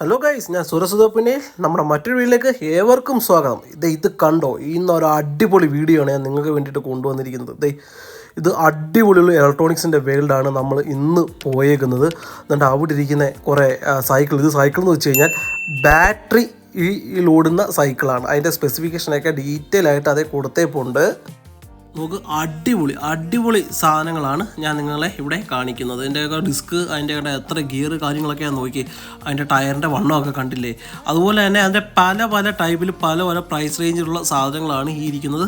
Hello guys ഞാൻ സുരസുതോപ്പിനെ നമ്മുടെ മറ്റൊരു വീട്ടിലേക്ക് ഏവർക്കും സ്വാഗതം. ഇത് ഇത് കണ്ടോ? ഇന്നൊരു അടിപൊളി വീഡിയോ ആണ് ഞാൻ നിങ്ങൾക്ക് വേണ്ടിയിട്ട് കൊണ്ടുവന്നിരിക്കുന്നത്. ദേ ഇത് അടിപൊളിയുള്ള ഇലക്ട്രോണിക്സിന്റെ വേൾഡാണ് നമ്മൾ ഇന്ന് പോയേക്കുന്നത്. എന്നിട്ട് അവിടെ ഇരിക്കുന്ന കുറേ സൈക്കിൾ ഇത് സൈക്കിൾ എന്ന് വെച്ച് കഴിഞ്ഞാൽ ബാറ്ററി ഈ ഓടുന്ന സൈക്കിളാണ് അതിന്റെ സ്പെസിഫിക്കേഷനൊക്കെ ഡീറ്റെയിൽ ആയിട്ട് അതേ കൊടുത്തേപ്പുണ്ട്. നമുക്ക് അടിപൊളി അടിപൊളി സാധനങ്ങളാണ് ഞാൻ നിങ്ങളെ ഇവിടെ കാണിക്കുന്നത്. അതിന്റെയൊക്കെ ഡിസ്ക് അതിന്റെ എത്ര ഗിയർ കാര്യങ്ങളൊക്കെ ഞാൻ നോക്കി. അതിന്റെ ടയറിന്റെ വണ്ണമൊക്കെ കണ്ടില്ലേ? അതുപോലെ തന്നെ അതിന്റെ പല പല ടൈപ്പിൽ പല പല പ്രൈസ് റേഞ്ചിലുള്ള സാധനങ്ങളാണ് ഈ ഇരിക്കുന്നത്.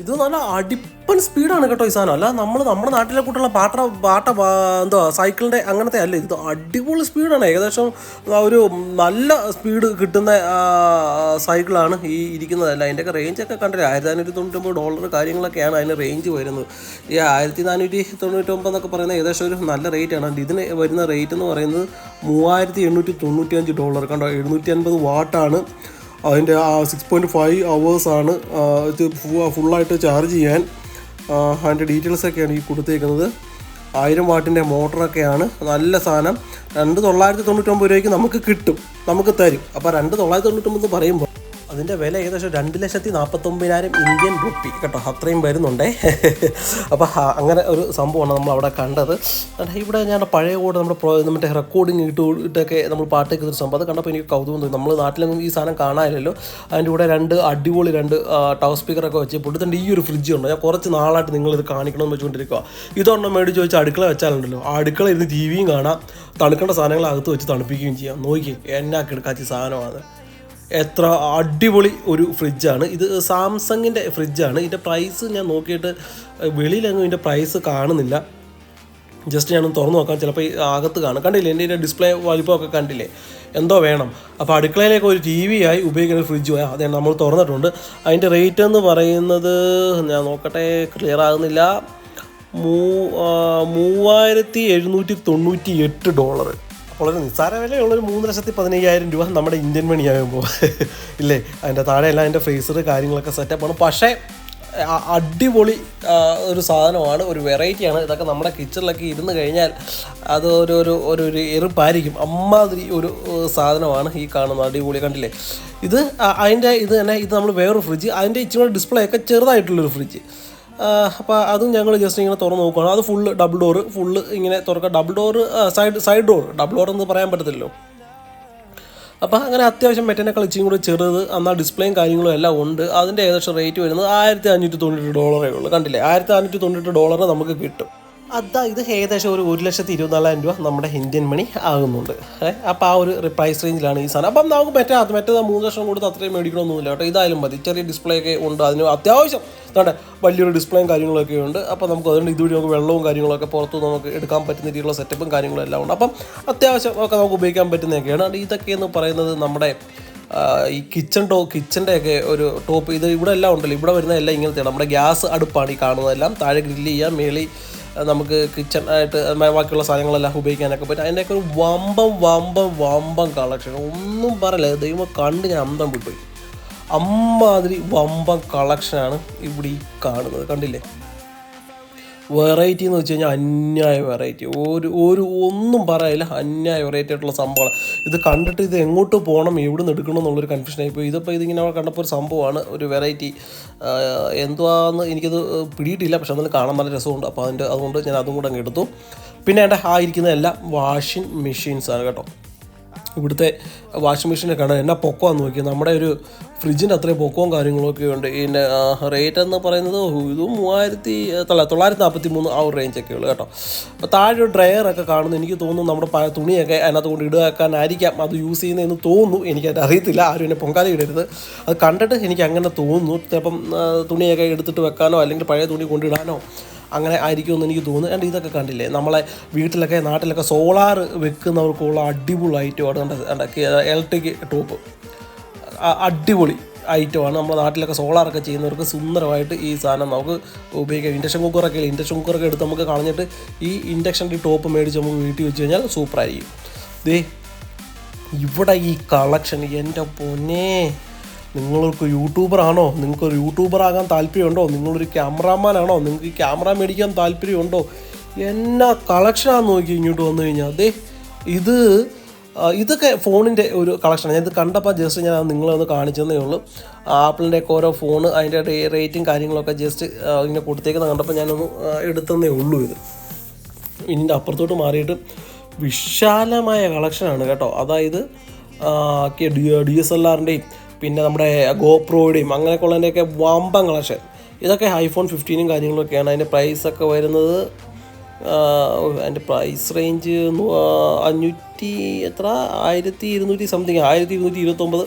ഇത് നല്ല അടിപ്പൻ സ്പീഡാണ് കേട്ടോ ഈ സാധനം. അല്ല നമ്മൾ നമ്മുടെ നാട്ടിലെ കൂട്ടുള്ള പാട്ട പാട്ട എന്തോ സൈക്കിളിന്റെ അങ്ങനത്തെ അല്ല ഇത് അടിപൊളി സ്പീഡാണ്. ഏകദേശം ഒരു നല്ല സ്പീഡ് കിട്ടുന്ന സൈക്കിളാണ് ഈ ഇരിക്കുന്നതല്ല അതിന്റെയൊക്കെ റേഞ്ചൊക്കെ കണ്ടില്ല ആയിരത്തി നാനൂറ്റി തൊണ്ണൂറ്റൊമ്പത് ഡോളർ കാര്യങ്ങളൊക്കെയാണ് അതിന് റേഞ്ച് വരുന്നത്. ഈ ആയിരത്തി നാനൂറ്റി തൊണ്ണൂറ്റൊമ്പത് എന്നൊക്കെ പറയുന്നത് ഏകദേശം ഒരു നല്ല റേറ്റാണ് ഇതിന് വരുന്ന റേറ്റ് എന്ന് പറയുന്നത് മൂവായിരത്തി എണ്ണൂറ്റി തൊണ്ണൂറ്റി അഞ്ച് ഡോളർ കണ്ടോ? എഴുന്നൂറ്റി അൻപത് വാട്ടാണ് അതിന്റെ ആ സിക്സ് പോയിന്റ് ഫൈവ് അവേഴ്സാണ് ഇത് ഫുള്ളായിട്ട് ചാർജ് ചെയ്യാൻ അതിന്റെ ഡീറ്റെയിൽസൊക്കെയാണ് ഈ കൊടുത്തേക്കുന്നത്. ആയിരം വാട്ടിന്റെ മോട്ടറൊക്കെയാണ് നല്ല സാധനം. രണ്ട് തൊള്ളായിരത്തി തൊണ്ണൂറ്റൊമ്പത് രൂപയ്ക്ക് നമുക്ക് കിട്ടും. നമുക്ക് തരും. അപ്പോൾ രണ്ട് തൊള്ളായിരത്തി തൊണ്ണൂറ്റൊമ്പത് പറയുമ്പോൾ അതിന്റെ വില ഏകദേശം രണ്ട് ലക്ഷത്തി നാൽപ്പത്തൊമ്പതിനായിരം ഇന്ത്യൻ റുപ്പി കേട്ടോ. അത്രയും വരുന്നുണ്ടേ. അപ്പോൾ അങ്ങനെ ഒരു സംഭവമാണ് നമ്മൾ അവിടെ കണ്ടത്. ഇവിടെ ഞാൻ പഴയ കൂടെ നമ്മുടെ മറ്റേ റെക്കോർഡിങ് ഇട്ട് ഇട്ടൊക്കെ നമ്മൾ പാട്ട് ഒരു സംഭവം. അത് കണ്ടപ്പോൾ എനിക്ക് കൗതുകം തോന്നി. നമ്മൾ നാട്ടിലൊന്നും ഈ സാധനം കാണാനില്ലല്ലോ. അതിന്റെ കൂടെ രണ്ട് അടിപൊളി രണ്ട് ടവർ സ്പീക്കറൊക്കെ വെച്ച് പൊടുത്തണ്ട് ഈ ഒരു ഫ്രിഡ്ജ് ഉണ്ട്? ഞാൻ കുറച്ച് നാളായിട്ട് നിങ്ങളിത് കാണിക്കണമെന്ന് വെച്ചുകൊണ്ടിരിക്കുക ഇതൊരെണ്ണം മേടിച്ച് വെച്ച് അടുക്കള വെച്ചാലുണ്ടല്ലോ. അടുക്കള ഇരുന്ന് ടി വിയും കാണാം. തണുക്കേണ്ട സാധനങ്ങൾ അകത്ത് വെച്ച് തണുപ്പിക്കുകയും ചെയ്യാം. നോക്കി എന്നാ കിടക്കാച്ച സാധനമാണ് എത്ര അടിപൊളി ഒരു ഫ്രിഡ്ജാണ്. ഇത് സാംസങ്ങിന്റെ ഫ്രിഡ്ജാണ്. ഇതിന്റെ പ്രൈസ് ഞാൻ നോക്കിയിട്ട് വെളിയിലെങ്ങും ഇതിന്റെ പ്രൈസ് കാണുന്നില്ല. ജസ്റ്റ് ഞാനൊന്ന് തുറന്നു നോക്കാം. ചിലപ്പോൾ ഈ അകത്ത് കാണും. കണ്ടില്ലേ? എന്റെ ഇതിന്റെ ഡിസ്പ്ലേ വലിപ്പമൊക്കെ കണ്ടില്ലേ? എന്തോ വേണം. അപ്പോൾ അടുക്കളയിലേക്ക് ഒരു ടി വി ആയി ഉപയോഗിക്കുന്ന ഫ്രിഡ്ജ് അതെ നമ്മൾ തുറന്നിട്ടുണ്ട്. അതിന്റെ റേറ്റ് എന്ന് പറയുന്നത് ഞാൻ നോക്കട്ടെ ക്ലിയർ ആകുന്നില്ല. മൂവായിരത്തി എഴുന്നൂറ്റി തൊണ്ണൂറ്റി എട്ട് ഡോളർ ഒരു നിസ്സാര വിലയുള്ളൊരു മൂന്ന് ലക്ഷത്തി പതിനയ്യായിരം രൂപ നമ്മുടെ ഇന്ത്യൻ മണിയാകുമ്പോൾ. ഇല്ലേ? അതിന്റെ താഴെ എല്ലാം അതിന്റെ ഫ്രീസർ കാര്യങ്ങളൊക്കെ സെറ്റപ്പ് ആണ്. പക്ഷേ അടിപൊളി ഒരു സാധനമാണ് ഒരു വെറൈറ്റിയാണ് ഇതൊക്കെ നമ്മുടെ കിച്ചണിലൊക്കെ ഇരുന്ന് കഴിഞ്ഞാൽ അത് ഒരു ഒരു ഒരു ഒരു എറുപ്പായിരിക്കും. അമ്മാതിരി ഒരു സാധനമാണ് ഈ കാണുന്ന അടിപൊളി. കണ്ടില്ലേ? ഇത് അതിന്റെ ഇത് തന്നെ ഇത് നമ്മൾ വേറൊരു ഫ്രിഡ്ജ് അതിന്റെ ഇച്ചിരി ഡിസ്പ്ലേ ഒക്കെ ചെറുതായിട്ടുള്ളൊരു ഫ്രിഡ്ജ് അപ്പോൾ അതും ഞങ്ങൾ ജസ്റ്റ് ഇങ്ങനെ തുറന്ന് നോക്കുകയാണ് അത് ഫുള്ള് ഡബിൾ ഡോർ ഫുള്ള് ഇങ്ങനെ തുറക്കുക double door side side door double door എന്ന് പറയാൻ പറ്റത്തില്ലല്ലോ. അപ്പോൾ അങ്ങനെ അത്യാവശ്യം മെറ്റനേക്കാൾ ഇച്ചിരി കൂടെ ചെറുത് എന്നാൽ ഡിസ്പ്ലേയും കാര്യങ്ങളും എല്ലാം ഉണ്ട്. അതിന്റെ ഏകദേശം റേറ്റ് വരുന്നത് ആയിരത്തി അഞ്ഞൂറ്റി തൊണ്ണൂറ്റി ഡോളറേ ഉള്ളൂ. കണ്ടില്ലേ? ആയിരത്തി അഞ്ഞൂറ്റി തൊണ്ണൂറ്റി ഡോളർ നമുക്ക് കിട്ടും. അതാ ഇത് ഏകദേശം ഒരു ഒരു ലക്ഷത്തി ഇരുപത്തിനാലായിരം രൂപ നമ്മുടെ ഇന്ത്യൻ മണി ആകുന്നുണ്ട്. അപ്പോൾ ആ ഒരു പ്രൈസ് റേഞ്ചിലാണ് ഈ സാധനം. അപ്പം നമുക്ക് മറ്റേ അത് മറ്റേത് മൂന്ന് ലക്ഷം കൊടുത്ത് അത്രയും മേടിക്കണമെന്നൊന്നുമില്ല കേട്ടോ. ഇതായാലും മതി. ചെറിയ ഡിസ്പ്ലേ ഒക്കെ ഉണ്ട്. അതിന് അത്യാവശ്യം. എന്താണ് വലിയൊരു ഡിസ്പ്ലേയും കാര്യങ്ങളൊക്കെ ഉണ്ട്. അപ്പോൾ നമുക്ക് അതുകൊണ്ട് ഇതുവഴി നമുക്ക് വെള്ളവും കാര്യങ്ങളൊക്കെ പുറത്തു നമുക്ക് എടുക്കാൻ പറ്റുന്ന രീതിയിലുള്ള സെറ്റപ്പും കാര്യങ്ങളും എല്ലാം ഉണ്ട്. അപ്പം അത്യാവശ്യം ഒക്കെ നമുക്ക് ഉപയോഗിക്കാൻ പറ്റുന്നതൊക്കെയാണ്. ഇതൊക്കെ എന്ന് പറയുന്നത് നമ്മുടെ ഈ കിച്ചൺ ടോ കിച്ചന്റെ ഒക്കെ ഒരു ടോപ്പ് ഇത് ഇവിടെ എല്ലാം ഉണ്ടല്ലോ. ഇവിടെ വരുന്ന എല്ലാം ഇങ്ങനത്തെയാണ്. നമ്മുടെ ഗ്യാസ് അടുപ്പാണ് ഈ കാണുന്നതെല്ലാം. താഴെ ഗ്രില്ല് ചെയ്യാം. മേളി നമുക്ക് കിച്ചൺ ആയിട്ട് ബാക്കിയുള്ള സാധനങ്ങളെല്ലാം ഉപയോഗിക്കാനൊക്കെ പറ്റും. അതിന്റെയൊക്കെ ഒരു വമ്പം വമ്പം വമ്പം കളക്ഷൻ ഒന്നും പറയില്ല. ദൈവം കണ്ട് ഞാൻ അന്തം വിട്ടുപോയി. അമ്മാതിരി വമ്പം കളക്ഷനാണ് ഇവിടെ ഈ കാണുന്നത്. കണ്ടില്ലേ? വെറൈറ്റി എന്ന് വെച്ച് കഴിഞ്ഞാൽ അന്യായ വെറൈറ്റി ഒരു ഒരു ഒന്നും പറയില്ല അന്യായ വെറൈറ്റി ആയിട്ടുള്ള സംഭവമാണ്. ഇത് കണ്ടിട്ട് ഇത് എങ്ങോട്ട് പോകണം എവിടെ നിന്ന് എടുക്കണം എന്നുള്ളൊരു കൺഫ്യൂഷനായി പോയി. ഇതിപ്പോൾ ഇതിങ്ങനെ കണ്ടപ്പോൾ ഒരു സംഭവമാണ് ഒരു വെറൈറ്റി എന്തുവാന്ന് എനിക്കത് പിടിയിട്ടില്ല. പക്ഷെ അതിൽ കാണാൻ നല്ല രസമുണ്ട്. അപ്പോൾ അതിന്റെ അതുകൊണ്ട് ഞാൻ അതും കൂടെ അങ്ങ് എടുത്തു. പിന്നെ എന്റെ ആ എല്ലാം വാഷിംഗ് മെഷീൻസാണ് കേട്ടോ. ഇവിടുത്തെ വാഷിംഗ് മെഷീനെ കാണാൻ എന്നാ പൊക്കമാണെന്ന് നോക്കി നമ്മുടെ ഒരു ഫ്രിഡ്ജിന്റെ അത്രയും പൊക്കവും കാര്യങ്ങളൊക്കെ ഉണ്ട്. ഇതിന്റെ റേറ്റ് എന്ന് പറയുന്നത് ഇത് മൂവായിരത്തി അല്ല തൊള്ളായിരത്തി നാൽപ്പത്തി മൂന്ന് ആ ഒരു റേഞ്ചൊക്കെ ഉള്ളു കേട്ടോ. അപ്പോൾ താഴെ ഒരു ഡ്രയറൊക്കെ കാണുന്നു. എനിക്ക് തോന്നുന്നു നമ്മുടെ തുണിയൊക്കെ അതിനകത്ത് കൊണ്ട് ഇടുവാക്കാനായിരിക്കാം അത് യൂസ് ചെയ്യുന്നതെന്ന് തോന്നുന്നു. എനിക്കത് അറിയത്തില്ല. ആരും എന്നെ പൊങ്കാല ഇടരുത്. അത് കണ്ടിട്ട് എനിക്ക് അങ്ങനെ തോന്നുന്നു. ചിലപ്പം തുണിയൊക്കെ എടുത്തിട്ട് വെക്കാനോ അല്ലെങ്കിൽ പഴയ തുണി കൊണ്ടിടാനോ അങ്ങനെ ആയിരിക്കുമെന്ന് എനിക്ക് തോന്നുന്നു. കണ്ട് ഇതൊക്കെ കണ്ടില്ലേ? നമ്മളെ വീട്ടിലൊക്കെ നാട്ടിലൊക്കെ സോളാർ വെക്കുന്നവർക്കുള്ള അടിപൊളി ഐറ്റമാണ് കണ്ട ഇലക്ട്രിക് ടോപ്പ്. അടിപൊളി ഐറ്റമാണ്. നമ്മുടെ നാട്ടിലൊക്കെ സോളാറൊക്കെ ചെയ്യുന്നവർക്ക് സുന്ദരമായിട്ട് ഈ സാധനം നമുക്ക് ഉപയോഗിക്കാം. ഇൻഡക്ഷൻ കുക്കറൊക്കെ ഇല്ല? ഇൻഡക്ഷൻ കുക്കറൊക്കെ എടുത്ത് നമുക്ക് കളഞ്ഞിട്ട് ഈ ഇൻഡക്ഷന്റെ ടോപ്പ് മേടിച്ച് നമുക്ക് വീട്ടിൽ വെച്ച് കഴിഞ്ഞാൽ സൂപ്പറായിരിക്കും. ദേ ഇവിടെ ഈ കളക്ഷൻ എന്റെ പൊന്നേ. നിങ്ങൾക്ക് യൂട്യൂബർ ആണോ നിങ്ങൾക്ക് ഒരു യൂട്യൂബർ ആകാൻ താല്പര്യമുണ്ടോ? നിങ്ങളൊരു ക്യാമറാമാൻ ആണോ നിങ്ങൾക്ക് ക്യാമറ മേടിക്കാൻ താല്പര്യമുണ്ടോ? എന്നാ കളക്ഷനാന്ന് നോക്കി ഇങ്ങോട്ട് വന്നു കഴിഞ്ഞാൽ. അതെ ഇത് ഇതൊക്കെ ഫോണിന്റെ ഒരു കളക്ഷനാണ് ഞാൻ ഇത് കണ്ടപ്പോൾ ജസ്റ്റ് ഞാൻ നിങ്ങളെ ഒന്ന് കാണിച്ചതേ ഉള്ളൂ. ആപ്പിളിന്റെ ഒക്കെ ഓരോ ഫോൺ അതിന്റെ റേറ്റും കാര്യങ്ങളൊക്കെ ജസ്റ്റ് ഇങ്ങനെ കൊടുത്തേക്കുന്നത് കണ്ടപ്പോൾ ഞാനൊന്ന് എടുത്തതേ ഉള്ളൂ ഇത്. ഇതിന്റെ അപ്പുറത്തോട്ട് മാറിയിട്ട് വിശാലമായ കളക്ഷനാണ് കേട്ടോ. അതായത് ഡി എസ് എൽ ആറിന്റെയും പിന്നെ നമ്മുടെ ഗോപ്രോയുടെയും അങ്ങനെയൊക്കെ ഉള്ളതിന്റെയൊക്കെ വമ്പൻ കളക്ഷൻ ഇതൊക്കെ ഐഫോൺ ഫിഫ്റ്റീനും കാര്യങ്ങളൊക്കെയാണ്. അതിന്റെ പ്രൈസൊക്കെ വരുന്നത് അതിന്റെ പ്രൈസ് റേഞ്ച് അഞ്ഞൂറ്റി എത്ര? ആയിരത്തി ഇരുന്നൂറ്റി സംതിങ് ആയിരത്തി ഇരുന്നൂറ്റി ഇരുപത്തൊമ്പത്.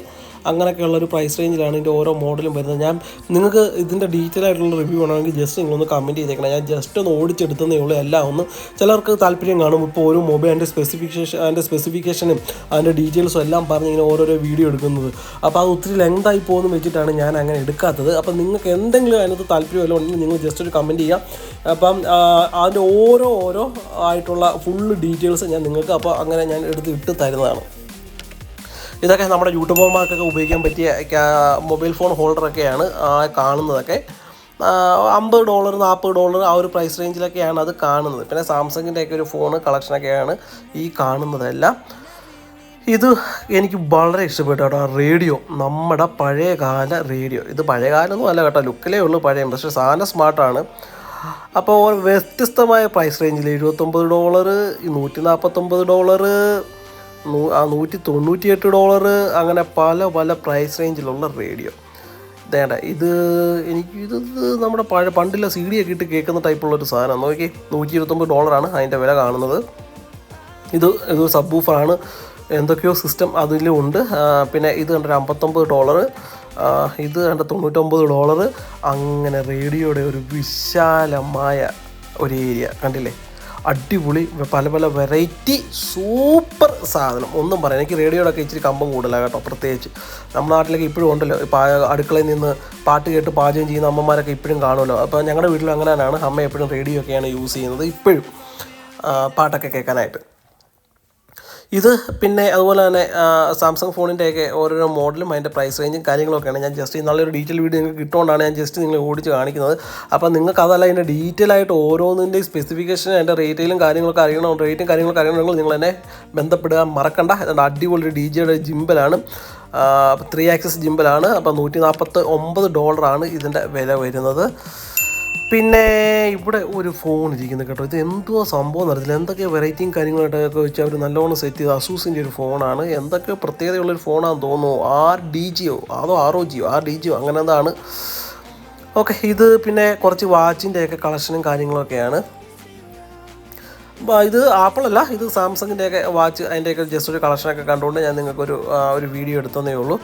അങ്ങനെയൊക്കെയുള്ള ഒരു പ്രൈസ് റേഞ്ചിലാണ് ഇതിന്റെ ഓരോ മോഡലും വരുന്നത്. ഞാൻ നിങ്ങൾക്ക് ഇതിന്റെ ഡീറ്റെയിൽ ആയിട്ടുള്ള റിവ്യൂ വേണമെങ്കിൽ ജസ്റ്റ് നിങ്ങളൊന്ന് കമന്റ് ചെയ്തേക്കണം. ഞാൻ ജസ്റ്റ് ഒന്ന് ഓടിച്ചെടുത്തതേ ഉള്ളൂ. എല്ലാം ഒന്ന് ചിലർക്ക് താല്പര്യം കാണും. ഇപ്പോൾ ഒരു മൊബൈൽ അതിന്റെ സ്പെസിഫിക്കേഷൻ അതിന്റെ സ്പെസിഫിക്കേഷനും അതിന്റെ ഡീറ്റെയിൽസും എല്ലാം പറഞ്ഞ് ഇങ്ങനെ ഓരോരോ വീഡിയോ എടുക്കുന്നത്. അപ്പോൾ അത് ഒത്തിരി ലെങ്തായി പോകുന്നു വെച്ചിട്ടാണ് ഞാൻ അങ്ങനെ എടുക്കാത്തത്. അപ്പോൾ നിങ്ങൾക്ക് എന്തെങ്കിലും അതിനകത്ത് താല്പര്യം വല്ലതും ഉണ്ടെങ്കിൽ നിങ്ങൾ ജസ്റ്റ് ഒരു കമന്റ് ചെയ്യാം. അപ്പം അതിന്റെ ഓരോ ഓരോ ആയിട്ടുള്ള ഫുള്ള് ഡീറ്റെയിൽസ് ഞാൻ നിങ്ങൾക്ക് അപ്പോൾ അങ്ങനെ ഞാൻ എടുത്ത് ഇട്ട് തരുന്നതാണ്. ഇതൊക്കെ നമ്മുടെ യൂട്യൂബർമാർക്കൊക്കെ ഉപയോഗിക്കാൻ പറ്റിയ മൊബൈൽ ഫോൺ ഹോൾഡറൊക്കെയാണ് കാണുന്നതൊക്കെ. അമ്പത് ഡോളർ നാൽപ്പത് ഡോളർ ആ ഒരു പ്രൈസ് റേഞ്ചിലൊക്കെയാണ് അത് കാണുന്നത്. പിന്നെ സാംസങ്ങിന്റെയൊക്കെ ഒരു ഫോൺ കളക്ഷനൊക്കെയാണ് ഈ കാണുന്നതെല്ലാം. ഇത് എനിക്ക് വളരെ ഇഷ്ടപ്പെട്ടു കേട്ടോ റേഡിയോ. നമ്മുടെ പഴയകാല റേഡിയോ. ഇത് പഴയകാലമൊന്നും അല്ല കേട്ടോ ലുക്കിലേ ഉള്ളൂ പഴയ പക്ഷേ സാധനം സ്മാർട്ടാണ്. അപ്പോൾ വ്യത്യസ്തമായ പ്രൈസ് റേഞ്ചിൽ എഴുപത്തൊമ്പത് ഡോളർ നൂറ്റി നാൽപ്പത്തൊമ്പത് ഡോളർ ആ നൂറ്റി തൊണ്ണൂറ്റിയെട്ട് ഡോളർ അങ്ങനെ പല പല പ്രൈസ് റേഞ്ചിലുള്ള റേഡിയോ വേണ്ട ഇത് എനിക്ക് ഇത് നമ്മുടെ പഴയ പണ്ടില്ല സി ഡി ഒക്കെ ഇട്ട് കേൾക്കുന്ന ടൈപ്പുള്ള ഒരു സാധനം. നോക്കി നൂറ്റി ഇരുപത്തൊമ്പത് ഡോളറാണ് അതിന്റെ വില കാണുന്നത്. ഇത് ഇത് സബ് ബൂഫറാണ് എന്തൊക്കെയോ സിസ്റ്റം അതിലും ഉണ്ട് പിന്നെ ഇത് കണ്ടൊരു അമ്പത്തൊമ്പത് ഡോളർ. ഇത് കണ്ട തൊണ്ണൂറ്റൊമ്പത് ഡോളർ. അങ്ങനെ റേഡിയോയുടെ ഒരു വിശാലമായ ഒരു ഏരിയ കണ്ടില്ലേ? അടിപൊളി പല പല വെറൈറ്റി സൂപ്പർ സാധനം. ഒന്നും പറയാം എനിക്ക് റേഡിയോയുടെ ഒക്കെ ഇച്ചിരി കമ്പം കൂടുതലാണ് കേട്ടോ പ്രത്യേകിച്ച്. നമ്മുടെ നാട്ടിലൊക്കെ ഇപ്പോഴും ഉണ്ടല്ലോ. അടുക്കളയിൽ നിന്ന് പാട്ട് കേട്ട് പാചകം ചെയ്യുന്ന അമ്മമാരൊക്കെ ഇപ്പോഴും കാണുമല്ലോ. അപ്പോൾ ഞങ്ങളുടെ വീട്ടിൽ അങ്ങനെ തന്നെയാണ് അമ്മ എപ്പോഴും റേഡിയോ ഒക്കെയാണ് യൂസ് ചെയ്യുന്നത് ഇപ്പോഴും. പാട്ടൊക്കെ കേൾക്കാനായിട്ട്. ഇത് പിന്നെ അതുപോലെ തന്നെ സാംസങ് ഫോണിന്റെയൊക്കെ ഓരോരോ മോഡലും അതിന്റെ പ്രൈസ് റേഞ്ചും കാര്യങ്ങളൊക്കെയാണ്. ഞാൻ ജസ്റ്റ് നല്ലൊരു ഡീറ്റെയിൽ വീഡിയോ നിങ്ങൾക്ക് കിട്ടുകൊണ്ടാണ് ഞാൻ ജസ്റ്റ് നിങ്ങളെ ഓടിച്ച് കാണിക്കുന്നത്. അപ്പോൾ നിങ്ങൾക്ക് അതല്ല അതിന്റെ ഡീറ്റെയിൽ ആയിട്ട് ഓരോന്നിന്റെയും സ്പെസിഫിക്കേഷൻ അതിന്റെ റേറ്റിലും കാര്യങ്ങളൊക്കെ അറിയണം. റേറ്റും കാര്യങ്ങളൊക്കെ അറിയണമെങ്കിൽ നിങ്ങൾ എന്നെ ബന്ധപ്പെടുക മറക്കണ്ട. അതുകൊണ്ട് അടിപൊളി ഡി ജിയുടെ ജിമ്പലാണ് ത്രീ ആക്സസ് ജിമ്പലാണ് അപ്പോൾ നൂറ്റി നാൽപ്പത്തി ഒമ്പത് ഡോളറാണ് ഇതിന്റെ വില വരുന്നത്. പിന്നെ ഇവിടെ ഒരു ഫോൺ ഇരിക്കുന്നത് കേട്ടോ. ഇത് എന്തുവാ സംഭവം നടത്തില്ല എന്തൊക്കെ വെറൈറ്റിയും കാര്യങ്ങളായിട്ടൊക്കെ വെച്ച് അവർ നല്ലോണം സെറ്റ് ചെയ്ത് അസൂസിന്റെ ഒരു ഫോണാണ് എന്തൊക്കെ പ്രത്യേകതയുള്ളൊരു ഫോണാണെന്ന് തോന്നുന്നു. ആർ ഡി ജിയോ അതോ R O Jio R D Jio അങ്ങനെ എന്താണ് ഓക്കെ ഇത് പിന്നെ കുറച്ച് വാച്ചിന്റെയൊക്കെ കളക്ഷനും കാര്യങ്ങളൊക്കെയാണ് ഇത് ആപ്പിളല്ല ഇത് സാംസങ്ങിന്റെയൊക്കെ വാച്ച് അതിന്റെയൊക്കെ ജസ്റ്റ് ഒരു കളക്ഷനൊക്കെ കണ്ടുകൊണ്ട് ഞാൻ നിങ്ങൾക്കൊരു ഒരു വീഡിയോ എടുത്തതേ ഉള്ളൂ.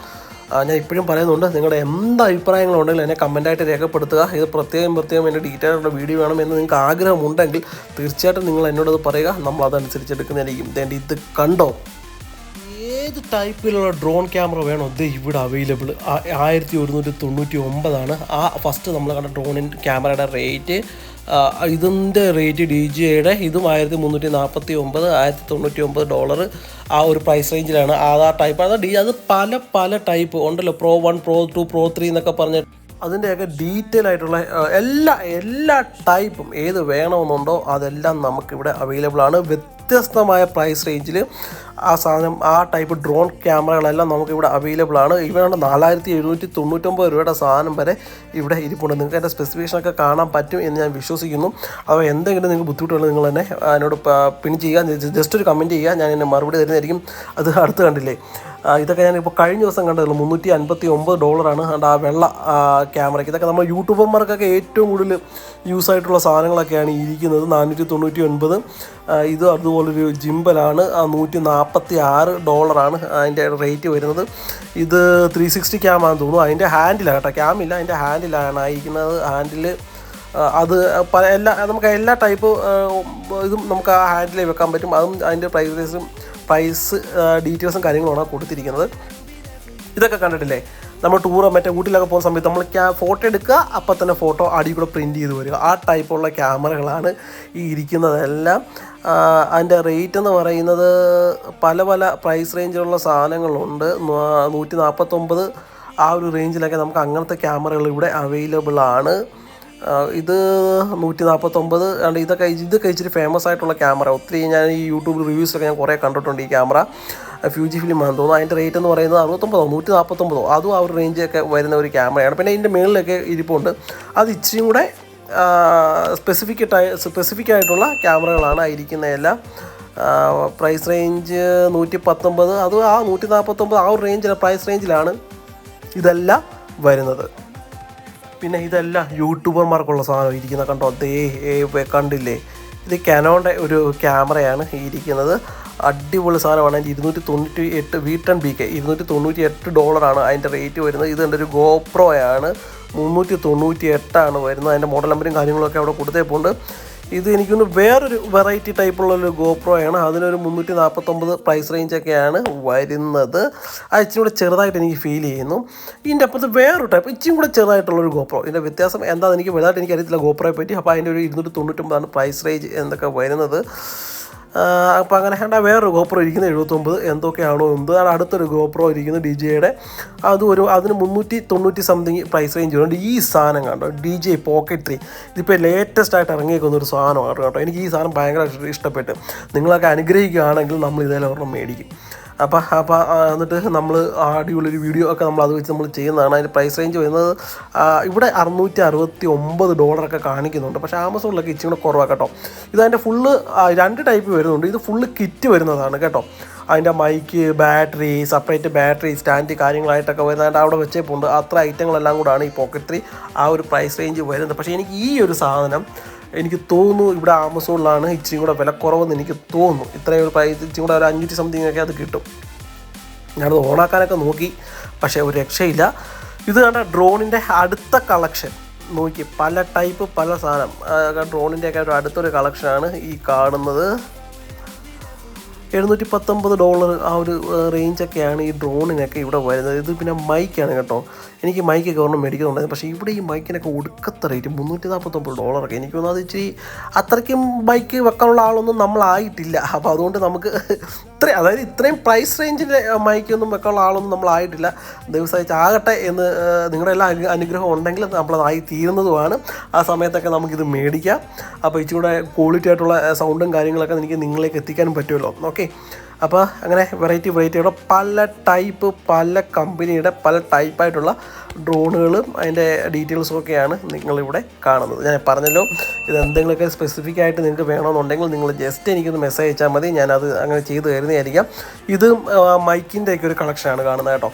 ഞാൻ ഇപ്പോഴും പറയുന്നുണ്ട് നിങ്ങളുടെ എന്ത് അഭിപ്രായങ്ങളുണ്ടെങ്കിലും എന്നെ കമന്റായിട്ട് രേഖപ്പെടുത്തുക. ഇത് പ്രത്യേകം പ്രത്യേകം എന്റെ ഡീറ്റെയിൽ ആയിട്ടുള്ള വീഡിയോ വേണം എന്ന് നിങ്ങൾക്ക് ആഗ്രഹമുണ്ടെങ്കിൽ തീർച്ചയായിട്ടും നിങ്ങൾ എന്നോടത് പറയുക. നമ്മൾ അതനുസരിച്ച് എടുക്കുന്നതായിരിക്കും. ഇതേണ്ട ഇത് കണ്ടോ? ഏത് ടൈപ്പിലുള്ള ഡ്രോൺ ക്യാമറ വേണോ ഇത് ഇവിടെ അവൈലബിൾ. ആയിരത്തി ഒരുന്നൂറ്റി തൊണ്ണൂറ്റി ഒമ്പതാണ്. ആ ഫസ്റ്റ് നമ്മൾ കണ്ട ഡ്രോണിൻ ക്യാമറയുടെ റേറ്റ് ഇതിന്റെ റേറ്റ് ഡി ജി ഐയുടെ ഇതും ആയിരത്തി മുന്നൂറ്റി നാൽപ്പത്തി ഒമ്പത് ആയിരത്തി തൊണ്ണൂറ്റി ഒമ്പത് ഡോളർ ആ ഒരു പ്രൈസ് റേഞ്ചിലാണ് ആധാർ ടൈപ്പ് അത് ഡി അത് പല പല ടൈപ്പ് ഉണ്ടല്ലോ pro one pro two pro three എന്നൊക്കെ പറഞ്ഞ് അതിന്റെയൊക്കെ ഡീറ്റെയിൽ ആയിട്ടുള്ള എല്ലാ എല്ലാ ടൈപ്പും ഏത് വേണമെന്നുണ്ടോ അതെല്ലാം നമുക്കിവിടെ അവൈലബിൾ ആണ്. വ്യത്യസ്തമായ പ്രൈസ് റേഞ്ചിൽ ആ സാധനം ആ ടൈപ്പ് ഡ്രോൺ ക്യാമറകളെല്ലാം നമുക്കിവിടെ അവൈലബിൾ ആണ്. ഇവിടെ നാലായിരത്തി എഴുന്നൂറ്റി തൊണ്ണൂറ്റൊമ്പത് രൂപയുടെ സാധനം വരെ ഇവിടെ ഇരിപ്പുണ്ട്. നിങ്ങൾക്ക് അതിന്റെ സ്പെസിഫിക്കേഷനൊക്കെ കാണാൻ പറ്റും എന്ന് ഞാൻ വിശ്വസിക്കുന്നു. അപ്പോൾ എന്തെങ്കിലും നിങ്ങൾക്ക് ബുദ്ധിമുട്ടുള്ളത് നിങ്ങൾ തന്നെ അതിനോട് പിൻ ചെയ്യുക. ജസ്റ്റ് ഒരു കമന്റ് ചെയ്യുക. ഞാൻ എന്നെ മറുപടി തരുന്നതായിരിക്കും. അത് അടുത്ത് കണ്ടില്ലേ? ആ, ഞാൻ ഞാനിപ്പോൾ കഴിഞ്ഞ ദിവസം കണ്ടതുള്ളൂ മുന്നൂറ്റി അൻപത്തി ഒമ്പത് ഡോളറാണ് ആ വെള്ള ക്യാമറയ്ക്ക്. ഇതൊക്കെ നമ്മൾ യൂട്യൂബർമാർക്കൊക്കെ ഏറ്റവും കൂടുതൽ യൂസ് ആയിട്ടുള്ള സാധനങ്ങളൊക്കെയാണ് ഇരിക്കുന്നത്. നാനൂറ്റി തൊണ്ണൂറ്റി ഒൻപത് ഇത് അതുപോലൊരു ജിമ്പലാണ്. നൂറ്റി നാൽപ്പത്തി ആറ് ഡോളറാണ് അതിന്റെ റേറ്റ് വരുന്നത്. ഇത് ത്രീ സിക്സ്റ്റി ക്യാമാണെന്ന് തോന്നുന്നു. അതിന്റെ ഹാൻഡിലാണ് കേട്ടോ. ക്യാമില്ല അതിന്റെ ഹാൻഡിലാണ് ആയിരിക്കുന്നത്. ഹാൻഡിൽ അത് പല എല്ലാ നമുക്ക് എല്ലാ ടൈപ്പ് ഇതും നമുക്ക് ആ ഹാൻഡിലേ വെക്കാൻ പറ്റും. അതും അതിന്റെ പ്രൈസും പ്രൈസ് ഡീറ്റെയിൽസും കാര്യങ്ങളുമാണ് കൊടുത്തിരിക്കുന്നത്. ഇതൊക്കെ കണ്ടിട്ടില്ലേ? നമ്മൾ ടൂറോ മറ്റേ ഊട്ടിലൊക്കെ പോകുന്ന സമയത്ത് നമ്മൾ ക്യാ ഫോട്ടോ എടുക്കുക അപ്പം തന്നെ ഫോട്ടോ അടി കൂടെ പ്രിന്റ് ചെയ്ത് വരിക. ആ ടൈപ്പുള്ള ക്യാമറകളാണ് ഈ ഇരിക്കുന്നതെല്ലാം അതിന്റെ റേറ്റ് എന്ന് പറയുന്നത് പല പല പ്രൈസ് റേഞ്ചിലുള്ള സാധനങ്ങളുണ്ട്. നൂറ്റി നാൽപ്പത്തൊമ്പത് ആ ഒരു റേഞ്ചിലൊക്കെ നമുക്ക് അങ്ങനത്തെ ക്യാമറകൾ ഇവിടെ അവൈലബിൾ ആണ്. ഇത് നൂറ്റി നാൽപ്പത്തൊമ്പത് ആണ്ട് ഇതൊക്കെ ഇതൊക്കെ ഇച്ചിരി ഫേമസ് ആയിട്ടുള്ള ക്യാമറ ഒത്തിരി ഞാൻ ഈ യൂട്യൂബ് റിവ്യൂസൊക്കെ ഞാൻ കുറേ കണ്ടിട്ടുണ്ട് ഈ ക്യാമറ ഫ്യൂജി ഫിലിം ആണെന്ന് തോന്നുന്നു. അതിന്റെ റേറ്റ് എന്ന് പറയുന്നത് അറുപത്തൊമ്പതോ നൂറ്റി നാൽപ്പത്തൊമ്പതോ അതും ആ ഒരു റേഞ്ചൊക്കെ വരുന്ന ഒരു ക്യാമറയാണ് പിന്നെ ഇതിന്റെ മുകളിലൊക്കെ ഇരിപ്പുണ്ട്. അത് ഇച്ചിരിയും കൂടെ സ്പെസിഫിക് സ്പെസിഫിക് ആയിട്ടുള്ള ക്യാമറകളാണ് ഇരിക്കുന്ന ഇരിക്കുന്നതെല്ലാം പ്രൈസ് റേഞ്ച് നൂറ്റി പത്തൊമ്പത് അത് ആ നൂറ്റി നാൽപ്പത്തൊമ്പത് ആ ഒരു റേഞ്ചിലെ പ്രൈസ് റേഞ്ചിലാണ് ഇതെല്ലാം വരുന്നത്. പിന്നെ ഇതല്ല യൂട്യൂബർമാർക്കുള്ള സാധനം ഇരിക്കുന്ന കണ്ടോ? ദേ കണ്ടില്ലേ? ഇത് കനോന്റെ ഒരു ക്യാമറയാണ് ഇരിക്കുന്നത്. അടിപൊളി സാധനമാണ്. അതിന്റെ ഇരുന്നൂറ്റി തൊണ്ണൂറ്റി എട്ട് വി ടെൻ ബി കെ ഇരുന്നൂറ്റി തൊണ്ണൂറ്റി എട്ട് ഡോളറാണ് അതിന്റെ റേറ്റ് വരുന്നത്. ഇത് എന്റെ ഒരു ഗോപ്രോയാണ് മുന്നൂറ്റി തൊണ്ണൂറ്റി എട്ടാണ് വരുന്നത്. അതിന്റെ മോഡൽ നമ്പറും കാര്യങ്ങളൊക്കെ അവിടെ കൊടുത്തേപ്പുണ്ട്. ഇത് എനിക്കൊന്ന് വേറൊരു വെറൈറ്റി ടൈപ്പുള്ള ഒരു ആണ്. അതിനൊരു മുന്നൂറ്റി നാൽപ്പത്തൊമ്പത് പ്രൈസ് റേഞ്ചൊക്കെയാണ് വരുന്നത്. അത് ഇച്ചിരി കൂടെ ചെറുതായിട്ട് എനിക്ക് ഫീൽ ചെയ്യുന്നു. ഇതിന്റെ അപ്പുറത്ത് വേറൊരു ടൈപ്പ് ഇച്ചിരി കൂടെ ചെറുതായിട്ടുള്ളൊരു ഗോപ്രോ ഇതിന്റെ വ്യത്യാസം എന്താണെന്ന് എനിക്ക് വലുതായിട്ട് എനിക്ക് അറിയത്തില്ല ഗോപ്രോയെ പറ്റി. അപ്പോൾ അതിന്റെ ഒരു ഇരുന്നൂറ്റി തൊണ്ണൂറ്റൊമ്പതാണ് പ്രൈസ് റേഞ്ച് എന്നൊക്കെ വരുന്നത്. അപ്പോൾ അങ്ങനെ കണ്ട വേറൊരു ഗോപ്രോ ഇരിക്കുന്നത് എഴുപത്തൊമ്പത് എന്തൊക്കെയാണോ എന്ത് അത് അടുത്തൊരു ഗോപ്രോ ഇരിക്കുന്നത് ഡി ജെയുടെ അത് ഒരു അതിന് മുന്നൂറ്റി തൊണ്ണൂറ്റി സംതിങ് പ്രൈസ് റേഞ്ച് വരുന്നുണ്ട് ഈ സാധനം കണ്ടോ? ഡി ജെ പോക്കറ്റ് ത്രീ ഇതിപ്പോൾ ലേറ്റസ്റ്റ് ആയിട്ട് ഇറങ്ങിയേക്കുന്ന ഒരു സാധനമാണ് കേട്ടോ. എനിക്ക് ഈ സാധനം ഭയങ്കര ഇഷ്ടപ്പെട്ട് നിങ്ങളൊക്കെ അനുഗ്രഹിക്കുകയാണെങ്കിൽ നമ്മൾ ഇതേലും ഒരെണ്ണം മേടിക്കും. അപ്പോൾ അപ്പോൾ എന്നിട്ട് നമ്മൾ അടിപൊളിയൊരു വീഡിയോ ഒക്കെ നമ്മൾ അത് വെച്ച് നമ്മൾ ചെയ്യുന്നതാണ്. അതിന്റെ പ്രൈസ് റേഞ്ച് വരുന്നത് ഇവിടെ അറുന്നൂറ്റി അറുപത്തി ഒമ്പത് ഡോളറൊക്കെ കാണിക്കുന്നുണ്ട്. പക്ഷേ ആമസോണിലൊക്കെ ഇച്ചിരി കൂടെ കുറവാണ് കേട്ടോ. ഇതതിന്റെ ഫുള്ള് രണ്ട് ടൈപ്പ് വരുന്നുണ്ട്. ഇത് ഫുള്ള് കിറ്റ് വരുന്നതാണ് കേട്ടോ. അതിന്റെ mic battery separate battery stand കാര്യങ്ങളായിട്ടൊക്കെ വരുന്നതായിട്ട് അവിടെ വെച്ചേപ്പുണ്ട്. അത്ര ഐറ്റങ്ങളെല്ലാം കൂടാണ് ഈ പോക്കറ്റ് ത്രീ ആ ഒരു പ്രൈസ് റേഞ്ച് വരുന്നത്. പക്ഷേ എനിക്ക് ഈ ഒരു സാധനം എനിക്ക് തോന്നുന്നു ഇവിടെ ആമസോണിലാണ് ഇച്ചിരി കൂടെ വില കുറവെന്ന് എനിക്ക് തോന്നുന്നു. ഇത്രയും പ്രൈസ് ഇച്ചിരി കൂടെ ഒരു അഞ്ഞൂറ്റി സംതിങ് ഒക്കെ അത് കിട്ടും. ഞാനത് ഓണാക്കാനൊക്കെ നോക്കി പക്ഷേ ഒരു രക്ഷയില്ല. ഇത് കണ്ട ഡ്രോണിന്റെ അടുത്ത കളക്ഷൻ നോക്കി പല ടൈപ്പ് പല സാധനം. ഡ്രോണിന്റെയൊക്കെ ഒരു അടുത്തൊരു കളക്ഷനാണ് ഈ കാണുന്നത്. എഴുന്നൂറ്റി പത്തൊമ്പത് ഡോളർ ആ ഒരു റേഞ്ചൊക്കെയാണ് ഈ ഡ്രോണിനൊക്കെ ഇവിടെ വരുന്നത്. ഇത് പിന്നെ മൈക്കാണ് കേട്ടോ. എനിക്ക് മൈക്ക് ഒരെണ്ണം മേടിക്കുന്നുണ്ടായിരുന്നു. പക്ഷേ ഇവിടെ ഈ മൈക്കിനൊക്കെ ഒടുക്കത്ത റേറ്റ് മുന്നൂറ്റി നാൽപ്പത്തൊമ്പത് ഡോളറൊക്കെ. എനിക്ക് തോന്നുന്നത് ഇച്ചിരി അത്രയ്ക്കും ബൈക്ക് വെക്കാനുള്ള ആളൊന്നും നമ്മളായിട്ടില്ല. അപ്പോൾ അതുകൊണ്ട് നമുക്ക് ഇത്ര അതായത് ഇത്രയും പ്രൈസ് റേഞ്ചിന്റെ മൈക്കൊന്നും വെക്കാനുള്ള ആളൊന്നും നമ്മളായിട്ടില്ല. ദിവസം ആകട്ടെ എന്ന് നിങ്ങളുടെ എല്ലാ അനുഗ്രഹം ഉണ്ടെങ്കിൽ നമ്മളതായി തീരുന്നതുമാണ്. ആ സമയത്തൊക്കെ നമുക്കിത് മേടിക്കാം. അപ്പോൾ ഇച്ചിരി കൂടെ ക്വാളിറ്റി ആയിട്ടുള്ള സൗണ്ടും കാര്യങ്ങളൊക്കെ എനിക്ക് നിങ്ങളിലേക്ക് എത്തിക്കാനും പറ്റുമല്ലോ. ഓക്കെ അപ്പോൾ അങ്ങനെ വെറൈറ്റി വെറൈറ്റിയുടെ പല ടൈപ്പ് പല കമ്പനിയുടെ പല ടൈപ്പായിട്ടുള്ള ഡ്രോണുകളും അതിന്റെ ഡീറ്റെയിൽസും ഒക്കെയാണ് നിങ്ങളിവിടെ കാണുന്നത്. ഞാൻ പറഞ്ഞല്ലോ ഇത് എന്തെങ്കിലുമൊക്കെ സ്പെസിഫിക് ആയിട്ട് നിങ്ങൾക്ക് വേണമെന്നുണ്ടെങ്കിൽ നിങ്ങൾ ജസ്റ്റ് എനിക്കൊന്ന് മെസ്സേജ് അയച്ചാൽ മതി. ഞാനത് അങ്ങനെ ചെയ്തു തരുന്നതായിരിക്കാം. ഇത് മൈക്കിന്റെയൊക്കെ ഒരു കളക്ഷനാണ് കാണുന്നത് കേട്ടോ.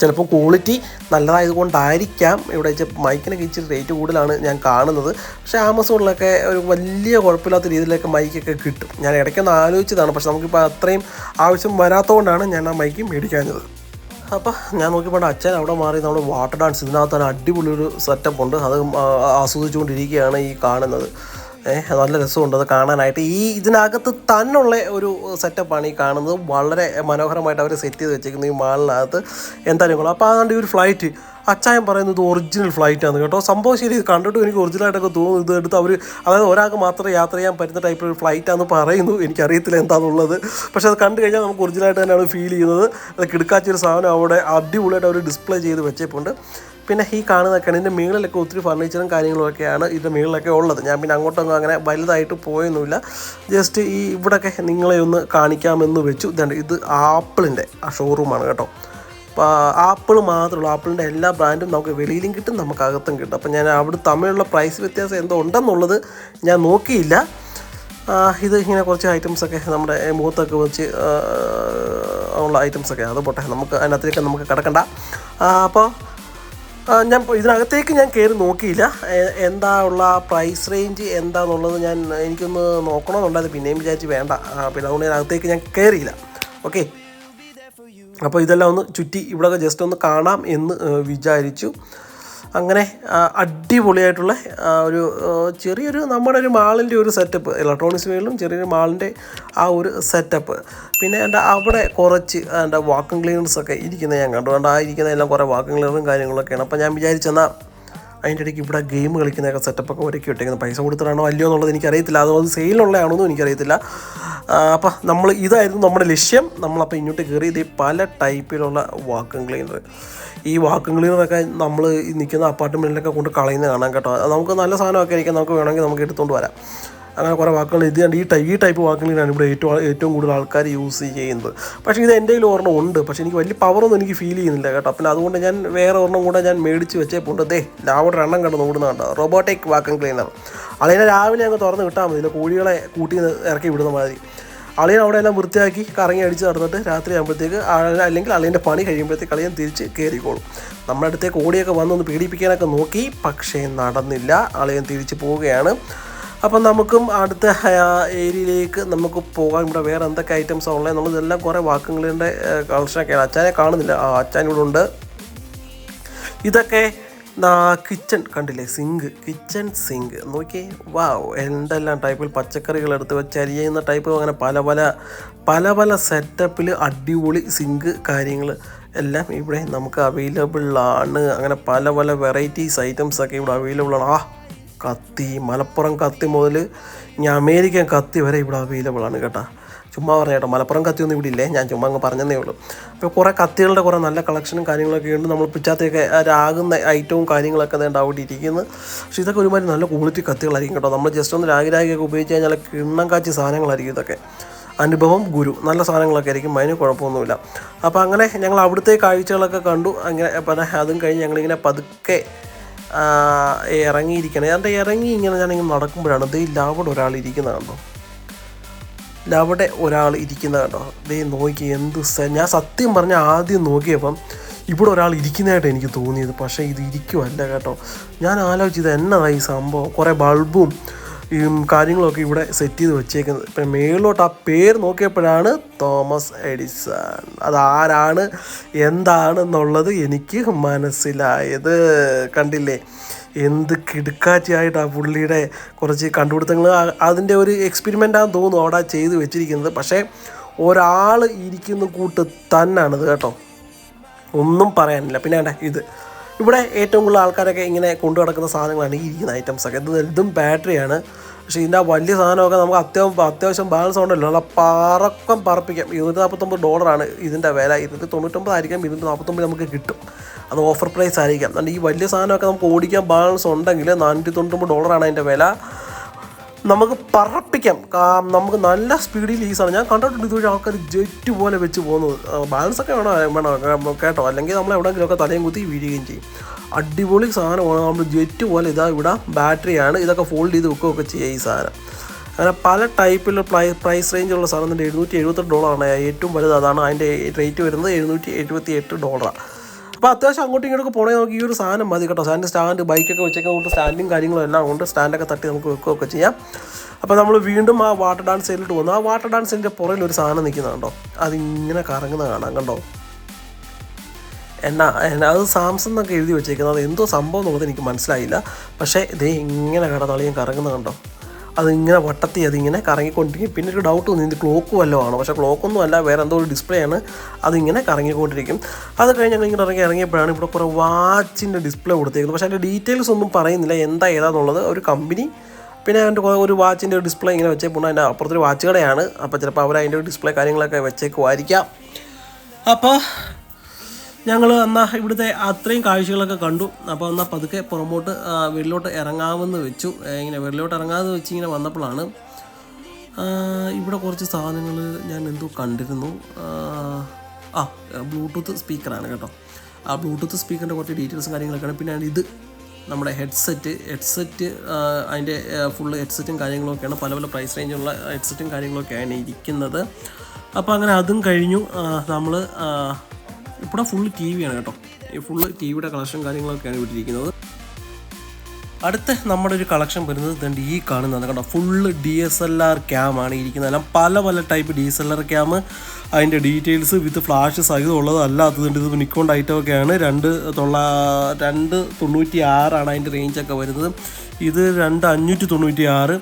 ചിലപ്പോൾ ക്വാളിറ്റി നല്ലതായത് കൊണ്ടായിരിക്കാം ഇവിടെ മൈക്കിനൊക്കെ ഇച്ചിരി റേറ്റ് കൂടുതലാണ് ഞാൻ കാണുന്നത്. പക്ഷേ ആമസോണിലൊക്കെ ഒരു വലിയ കുഴപ്പമില്ലാത്ത രീതിയിലൊക്കെ മൈക്കൊക്കെ കിട്ടും. ഞാൻ ഇടയ്ക്കൊന്ന് ആലോചിച്ചതാണ്. പക്ഷെ നമുക്കിപ്പോൾ അത്രയും ആവശ്യം വരാത്തതുകൊണ്ടാണ് ഞാൻ ആ മൈക്ക് മേടിക്കാഞ്ഞത്. അപ്പോൾ ഞാൻ നോക്കിയപ്പോൾ അച്ഛൻ അവിടെ മാറി നമ്മൾ വാട്ടർ ഡാൻസ് ഇതിനകത്ത് തന്നെ അടിപൊളിയൊരു സെറ്റപ്പ് ഉണ്ട്. അത് ആസ്വദിച്ചുകൊണ്ടിരിക്കുകയാണ് ഈ കാണുന്നത്. ഏഹ് നല്ല രസമുണ്ട് അത് കാണാനായിട്ട്. ഈ ഇതിനകത്ത് തന്നുള്ള ഒരു സെറ്റപ്പാണ് ഈ കാണുന്നത്. വളരെ മനോഹരമായിട്ട് അവർ സെറ്റ് ചെയ്ത് വെച്ചേക്കുന്നത് ഈ മാളിനകത്ത്. എന്തായാലും കൊള്ളാം. അപ്പോൾ അതുകൊണ്ട് ഈ ഒരു ഫ്ലൈറ്റ് അച്ചായം പറയുന്നത് ഒറിജിനൽ ഫ്ലൈറ്റാണ് കേട്ടോ. സംഭവം ശരി കണ്ടിട്ട് എനിക്ക് ഒറിജിനലായിട്ടൊക്കെ തോന്നുന്നു. ഇത് എടുത്ത് അവർ അതായത് ഒരാൾക്ക് മാത്രമേ യാത്ര ചെയ്യാൻ പറ്റുന്ന ടൈപ്പ് ഒരു ഫ്ലൈറ്റാന്ന് പറയുന്നു. എനിക്കറിയത്തില്ല എന്താണെന്നുള്ളത് പക്ഷേ അത് കണ്ടു കഴിഞ്ഞാൽ നമുക്ക് ഒറിജിനലായിട്ട് തന്നെയാണ് ഫീൽ ചെയ്യുന്നത്. അത് കിടക്കാച്ചൊരു സാധനം അവിടെ അടിപൊളിയായിട്ട് അവർ ഡിസ്പ്ലേ ചെയ്ത് വെച്ചേപ്പുണ്ട്. പിന്നെ ഈ കാണുന്നതൊക്കെ ഇതിന്റെ മുകളിലൊക്കെ ഒത്തിരി ഫർണിച്ചറും കാര്യങ്ങളൊക്കെയാണ് ഇതിന്റെ മുകളിലൊക്കെ ഉള്ളത്. ഞാൻ പിന്നെ അങ്ങോട്ടൊന്നും അങ്ങനെ വലുതായിട്ട് പോയൊന്നുമില്ല. ജസ്റ്റ് ഈ ഇവിടെയൊക്കെ നിങ്ങളെ ഒന്ന് കാണിക്കാമെന്ന് വെച്ചു. ഇത് ആപ്പിളിന്റെ ആ ഷോറൂമാണ് കേട്ടോ. അപ്പോൾ ആപ്പിൾ മാത്രമുള്ളൂ ആപ്പിളിന്റെ എല്ലാ ബ്രാൻഡും നമുക്ക് വെളിയിലും കിട്ടും നമുക്ക് അകത്തും കിട്ടും. അപ്പോൾ ഞാൻ അവിടെ തമ്മിലുള്ള പ്രൈസ് വ്യത്യാസം എന്തോ ഉണ്ടെന്നുള്ളത് ഞാൻ നോക്കിയില്ല. ഇത് ഇങ്ങനെ കുറച്ച് ഐറ്റംസൊക്കെ നമ്മുടെ മുഖത്തൊക്കെ വെച്ച് ഉള്ള ഐറ്റംസൊക്കെ അത് പോട്ടെ നമുക്ക് അതിനകത്തേക്ക് നമുക്ക് കിടക്കണ്ട. അപ്പോൾ ഞാൻ ഇതിനകത്തേക്ക് ഞാൻ കയറി നോക്കിയില്ല. എന്താ ഉള്ള പ്രൈസ് റേഞ്ച് എന്താണെന്നുള്ളത് ഞാൻ എനിക്കൊന്ന് നോക്കണമെന്നുണ്ടായിരുന്നു പിന്നെയും വിചാരിച്ച് വേണ്ട. പിന്നെ അതുകൊണ്ട് ഞാൻ അകത്തേക്ക് ഞാൻ കയറിയില്ല ഓക്കെ അപ്പോൾ ഇതെല്ലാം ഒന്ന് ചുറ്റി ഇവിടെ ജസ്റ്റ് ഒന്ന് കാണാം എന്ന് വിചാരിച്ചു. അങ്ങനെ അടിപൊളിയായിട്ടുള്ള ഒരു ചെറിയൊരു നമ്മുടെ ഒരു മാളിന്റെ ഒരു സെറ്റപ്പ് ഇലക്ട്രോണിക്സ് മേളിലും ചെറിയൊരു മാളിന്റെ ആ ഒരു സെറ്റപ്പ് പിന്നെ എന്റെ അവിടെ കുറച്ച് എന്റെ വാക്കും ക്ലീനേഴ്സൊക്കെ ഇരിക്കുന്നത് ഞാൻ കണ്ടു. കണ്ട് എല്ലാം കുറേ വാക്കും ക്ലീനറും കാര്യങ്ങളൊക്കെയാണ്. അപ്പോൾ ഞാൻ വിചാരിച്ചെന്നാൽ അതിന്റെ ഇടയ്ക്ക് ഇവിടെ ഗെയിം കളിക്കുന്നതൊക്കെ സെറ്റപ്പൊക്കെ ഒരുക്കി ഇട്ടേക്കുന്നത് പൈസ കൊടുത്തിട്ടാണോ അല്ലയോ എന്നുള്ളത് എനിക്കറിയത്തില്ല. അതുപോലെ സെയിലുള്ളതാണോ എന്നും എനിക്കറിയത്തില്ല. അപ്പം നമ്മൾ ഇതായിരുന്നു നമ്മുടെ ലക്ഷ്യം. നമ്മളപ്പോൾ ഇങ്ങോട്ട് കയറി ഇത് പല ടൈപ്പിലുള്ള വാക്കും ക്ലീനർ ഈ വാക്കും ക്ലീനറൊക്കെ നമ്മൾ നിൽക്കുന്ന അപ്പാർട്ട്മെന്റിലൊക്കെ കൊണ്ട് കളയുന്നത് കാണാം കേട്ടോ. നമുക്ക് നല്ല സാധനമൊക്കെ ആയിരിക്കും. നമുക്ക് വേണമെങ്കിൽ നമുക്ക് എടുത്തുകൊണ്ട് വരാം. അങ്ങനെ കുറേ വാക്കുകൾ എഴുതിയാണ്ട് ഈ ടൈ ഈ ടൈപ്പ് വാക്കുകളാണ് ഇവിടെ ഏറ്റവും ഏറ്റവും കൂടുതൽ ആൾക്കാർ യൂസ് ചെയ്യുന്നത്. പക്ഷേ ഇത് എന്റെ കയ്യിൽ ഒരെണ്ണം ഉണ്ട്. പക്ഷേ എനിക്ക് വലിയ പവറൊന്നും എനിക്ക് ഫീൽ ചെയ്യുന്നില്ല കേട്ടോ. പിന്നെ അതുകൊണ്ട് ഞാൻ വേറെ ഒരെണ്ണം കൂടെ ഞാൻ മേടിച്ച് വെച്ചേപ്പോണ്ട്. ദേ ലാവോടെ എണ്ണം കണ്ട്. നോടുന്ന കണ്ടോ? റോബോട്ടിക് വാക്കം ക്ലീനർ അതിനെ രാവിലെ അങ്ങ് തുറന്ന് കിട്ടാൽ മതി. കോഴികളെ കൂട്ടി ഇറക്കി വിടുന്ന മാതിരി. അളിയൻ അവിടെ എല്ലാം വൃത്തിയാക്കി കറങ്ങി അടിച്ച് നടന്നിട്ട് രാത്രി ആകുമ്പോഴത്തേക്ക് അല്ലെങ്കിൽ അളിയന്റെ പണി കഴിയുമ്പോഴത്തേക്ക് അളിയൻ തിരിച്ച് കയറിക്കോളും നമ്മുടെ അടുത്തേക്ക് ഓടിയൊക്കെ വന്നൊന്ന് പീഡിപ്പിക്കാനൊക്കെ നോക്കി. പക്ഷേ നടന്നില്ല. അളിയൻ തിരിച്ച് പോവുകയാണ്. അപ്പം നമുക്കും അടുത്ത ഏരിയയിലേക്ക് നമുക്ക് പോകാം. ഇവിടെ വേറെ എന്തൊക്കെ ഐറ്റംസ് ഉള്ളത്? നമ്മളിതെല്ലാം കുറേ വാക്കുകളുടെ കളക്ഷനൊക്കെയാണ്. അച്ചാനെ കാണുന്നില്ല. ആ അച്ചാൻ ഇവിടെ ഉണ്ട്. ഇതൊക്കെ കിച്ചൺ കണ്ടില്ലേ? സിങ്ക് കിച്ചൺ സിങ്ക് നോക്കിയേ. വാ എന്തെല്ലാം ടൈപ്പിൽ പച്ചക്കറികൾ എടുത്ത് വെച്ച് അരിയുന്ന ടൈപ്പ് അങ്ങനെ പല പല പല പല സെറ്റപ്പിൽ അടിപൊളി സിങ്ക് കാര്യങ്ങൾ എല്ലാം ഇവിടെ നമുക്ക് അവൈലബിൾ ആണ്. അങ്ങനെ പല പല വെറൈറ്റീസ് ഐറ്റംസ് ഒക്കെ ഇവിടെ അവൈലബിൾ ആണ്. ആ കത്തി മലപ്പുറം കത്തി മുതൽ ഇനി അമേരിക്കൻ കത്തി വരെ ഇവിടെ അവൈലബിൾ ആണ് കേട്ടോ. ചുമ്മാ പറഞ്ഞ കേട്ടോ മലപ്പുറം കത്തിയൊന്നും ഇവിടെ ഇല്ലേ? ഞാൻ ചുമ്മാ അങ്ങ് പറഞ്ഞതേ ഉള്ളൂ. അപ്പോൾ കുറേ കത്തികളുടെ കുറേ നല്ല കളക്ഷനും കാര്യങ്ങളൊക്കെ ഉണ്ട്. നമ്മൾ പിച്ചാത്തൊക്കെ രാകുന്ന ഐറ്റവും കാര്യങ്ങളൊക്കെ വേണ്ട അവിടെ ഇരിക്കുന്നത് പക്ഷേ ഇതൊക്കെ ഒരുമാതിരി നല്ല ക്വാളിറ്റി കത്തികളായിരിക്കും കേട്ടോ. നമ്മൾ ജസ്റ്റ് ഒന്ന് രാഗിരാഗിയൊക്കെ ഉപയോഗിച്ച് കഴിഞ്ഞാൽ കിണ്ണം കാച്ചി സാധനങ്ങളായിരിക്കും ഇതൊക്കെ. അനുഭവം ഗുരു. നല്ല സാധനങ്ങളൊക്കെ ആയിരിക്കും. അതിന് കുഴപ്പമൊന്നുമില്ല. അപ്പോൾ അങ്ങനെ ഞങ്ങൾ അവിടുത്തെ കാഴ്ചകളൊക്കെ കണ്ടു. അങ്ങനെ അപ്പം അതും കഴിഞ്ഞ് ഞങ്ങളിങ്ങനെ പതുക്കെ ഇറങ്ങിയിരിക്കണം. എന്റെ ഇറങ്ങി ഇങ്ങനെ ഞാനിങ്ങനെ നടക്കുമ്പോഴാണ് ദേ അവിടെ ഒരാൾ ഇരിക്കുന്നത് കണ്ടോ? അവിടെ ഒരാൾ ഇരിക്കുന്നത് കണ്ടോ? ദേ നോക്കി എന്ത് ഞാൻ സത്യം പറഞ്ഞ ആദ്യം നോക്കിയപ്പം ഇവിടെ ഒരാൾ ഇരിക്കുന്നതായിട്ട് എനിക്ക് തോന്നിയത്. പക്ഷേ ഇത് ഇരിക്കുമല്ല കേട്ടോ. ഞാൻ ആലോചിച്ചത് എന്നതായി സംഭവം? കുറേ ബൾബും കാര്യങ്ങളൊക്കെ ഇവിടെ സെറ്റ് ചെയ്ത് വെച്ചേക്കുന്നത്. ഇപ്പം മേളിലോട്ട് ആ പേര് നോക്കിയപ്പോഴാണ് തോമസ് എഡിസൺ. അതാരാണ് എന്താണെന്നുള്ളത് എനിക്ക് മനസ്സിലായത്. കണ്ടില്ലേ? എന്ത് കിടുക്കാച്ചയായിട്ടാണ് പുള്ളിയുടെ കുറച്ച് കണ്ടുപിടുത്തങ്ങൾ. അതിന്റെ ഒരു എക്സ്പെരിമെന്റാന്ന് തോന്നുന്നു അവിടെ ചെയ്ത് വെച്ചിരിക്കുന്നത്. പക്ഷേ ഒരാൾ ഇരിക്കുന്ന കൂട്ട് തന്നാണിത് കേട്ടോ. ഒന്നും പറയാനില്ല. പിന്നെ ഇത്. ഇവിടെ ഏറ്റവും കൂടുതൽ ആൾക്കാരൊക്കെ ഇങ്ങനെ കൊണ്ടു നടക്കുന്ന സാധനങ്ങളാണ് ഈ ഇരിക്കുന്ന ഐറ്റംസ് ഒക്കെ. ഇത് ഇതും ബാറ്ററിയാണ് പക്ഷേ ഇതിന്റെ ആ വലിയ സാധനമൊക്കെ നമുക്ക് അത്യാവശ്യം അത്യാവശ്യം ബാലൻസ് ഉണ്ടല്ലോ. നല്ല പറക്കം പറപ്പിക്കാം. ഇരുന്നൂറ്റി നാൽപ്പത്തൊമ്പത് ഡോളറാണ് ഇതിന്റെ വില. ഇരുന്നൂറ്റി തൊണ്ണൂറ്റൊമ്പത് ആയിരിക്കാം ഇരുന്നൂറ്റി നാൽപ്പത്തൊമ്പത് നമുക്ക് കിട്ടും. അത് ഓഫർ പ്രൈസ് ആയിരിക്കാം. അതുകൊണ്ട് ഈ വലിയ സാധനമൊക്കെ നമുക്ക് ഓടിക്കാൻ ബാലൻസ് ഉണ്ടെങ്കിൽ നാനൂറ്റി തൊണ്ണൂറ്റൊമ്പത് ഡോളറാണ് അതിന്റെ വില. നമുക്ക് പറപ്പിക്കാം. നമുക്ക് നല്ല സ്പീഡിൽ ഈ സാധനം ഞാൻ കണ്ടിട്ടുണ്ട് ഇതുവഴി ആൾക്കാർ ജെറ്റ് പോലെ വെച്ച് പോകുന്നത്. ബാലൻസ് ഒക്കെ വേണം വേണം കേട്ടോ. അല്ലെങ്കിൽ നമ്മൾ എവിടെയെങ്കിലുമൊക്കെ തലയും കുത്തി വീഴുകയും ചെയ്യും. അടിപൊളി സാധനമാണ്. നമ്മൾ ജെറ്റ് പോലെ ഇതാ ഇവിടെ ബാറ്ററിയാണ് ഇതൊക്കെ ഫോൾഡ് ചെയ്ത് വെക്കുകയൊക്കെ ചെയ്യുക ഈ സാധനം. അങ്ങനെ പല ടൈപ്പിലുള്ള പ്രൈ പ്രൈസ് റേഞ്ചുള്ള സാധനം എഴുന്നൂറ്റി എഴുപത്തെട്ട് ഡോളറാണ് ഏറ്റവും വലുത് അതാണ്. അതിന്റെ റേറ്റ് വരുന്നത് എഴുന്നൂറ്റി എഴുപത്തി എട്ട് ഡോളറാണ് അപ്പോൾ അത്യാവശ്യം അങ്ങോട്ടും ഇങ്ങോട്ടൊക്കെ പോണേ നമുക്ക് ഈ ഒരു സാധനം മതി കേട്ടോ. സാറിന്റെ സ്റ്റാൻഡ് ബൈക്കൊക്കെ വെച്ചൊക്കെ കൊണ്ട് സ്റ്റാൻഡും കാര്യങ്ങളും എല്ലാം ഉണ്ട് സ്റ്റാൻഡൊക്കെ തട്ടി നമുക്ക് വെക്കുകയൊക്കെ ചെയ്യാം. അപ്പോൾ നമ്മൾ വീണ്ടും ആ വാട്ടർ ഡാൻസ് സൈഡിലോട്ട് പോകുന്നു ആ വാട്ടർ ഡാൻസിന്റെ പുറകിൽ ഒരു സാധനം നിൽക്കുന്നത് കണ്ടോ അതിങ്ങനെ കറങ്ങുന്ന കാണാം കണ്ടോ? എന്നാ എന്നാ അത് സാംസങ് എന്നൊക്കെ എഴുതി വെച്ചേക്കുന്നത്. അത് എന്തോ സംഭവം എന്നുള്ളത് എനിക്ക് മനസ്സിലായില്ല. പക്ഷേ ഇതേ ഇങ്ങനെ കടന്നളിയും കറങ്ങുന്നത് കണ്ടോ? അതിങ്ങനെ വട്ടത്തി അതിങ്ങനെ കറങ്ങിക്കൊണ്ടിരിക്കും. പിന്നെ ഒരു ഡൗട്ട് തോന്നി ഇത് ക്ലോക്ക് വല്ലതും ആണോ? പക്ഷേ ക്ലോക്കൊന്നും അല്ല വേറെ എന്തോ ഒരു ഡിസ്പ്ലേ ആണ്. അതിങ്ങനെ കറങ്ങിക്കൊണ്ടിരിക്കും. അത് കഴിഞ്ഞ് ഞങ്ങൾ ഇങ്ങനെ ഇറങ്ങി ഇറങ്ങിയപ്പോഴാണ് ഇവിടെ കുറേ വാച്ചിന്റെ ഡിസ്പ്ലേ കൊടുത്തേക്കുന്നത്. പക്ഷേ അതിന്റെ ഡീറ്റെയിൽസ് ഒന്നും പറയുന്നില്ല എന്താ ഏതാന്നുള്ളത്. ഒരു കമ്പനി പിന്നെ അതിന്റെ ഒരു വാച്ചിന്റെ ഡിസ്പ്ലേ ഇങ്ങനെ വെച്ചേപ്പോൾ അതിന്റെ അപ്പുറത്തൊരു വാച്ച് കടയാണ്. അപ്പോൾ ചിലപ്പോൾ അവർ അതിന്റെ ഡിസ്പ്ലേ കാര്യങ്ങളൊക്കെ വെച്ചേക്കുമായിരിക്കാം. അപ്പോൾ ഞങ്ങൾ എന്നാൽ ഇവിടുത്തെ അത്രയും കാഴ്ചകളൊക്കെ കണ്ടു. അപ്പോൾ എന്നാൽ പതുക്കെ പുറമോട്ട് വീട്ടിലോട്ട് ഇറങ്ങാമെന്ന് വെച്ചു. ഇങ്ങനെ വീട്ടിലോട്ട് ഇറങ്ങാമെന്ന് വെച്ച് ഇങ്ങനെ വന്നപ്പോഴാണ് ഇവിടെ കുറച്ച് സാധനങ്ങൾ ഞാൻ എന്തോ കണ്ടിരുന്നു. ആ, ആ ബ്ലൂടൂത്ത് സ്പീക്കറാണ് കേട്ടോ. ആ ബ്ലൂടൂത്ത് സ്പീക്കറിന്റെ കുറച്ച് ഡീറ്റെയിൽസും കാര്യങ്ങളൊക്കെയാണ്. പിന്നെ ഇത് നമ്മുടെ ഹെഡ്സെറ്റ് ഹെഡ്സെറ്റ് അതിന്റെ ഫുൾ ഹെഡ്സെറ്റും കാര്യങ്ങളൊക്കെയാണ്. പല പല പ്രൈസ് റേഞ്ചുള്ള ഹെഡ്സെറ്റും കാര്യങ്ങളൊക്കെയാണ് ഇരിക്കുന്നത്. അപ്പോൾ അങ്ങനെ അതും കഴിഞ്ഞു. നമ്മൾ ഇവിടെ ഫുള്ള് ടി വിയാണ് കേട്ടോ. ഫുള്ള് ടി വിയുടെ കളക്ഷൻ കാര്യങ്ങളൊക്കെയാണ് വിട്ടിരിക്കുന്നത് അടുത്ത നമ്മുടെ ഒരു കളക്ഷൻ വരുന്നത് ഇതുണ്ട് ഈ കാണുന്നതാണ് കേട്ടോ. Full D S L R cam ആണ് ഇരിക്കുന്നത്. എല്ലാം പല പല type D S L R cam അതിന്റെ ഡീറ്റെയിൽസ് വിത്ത് ഫ്ലാഷ് സഹിതം ഉള്ളത് അല്ലാത്തതുണ്ട് ഇത് നിക്കോൺ ഐറ്റം ഒക്കെയാണ് രണ്ട് തൊള്ള രണ്ട് തൊണ്ണൂറ്റി ആറാണ് അതിന്റെ റേഞ്ചൊക്കെ വരുന്നത്. ഇത് രണ്ട് അഞ്ഞൂറ്റി തൊണ്ണൂറ്റി ആറ്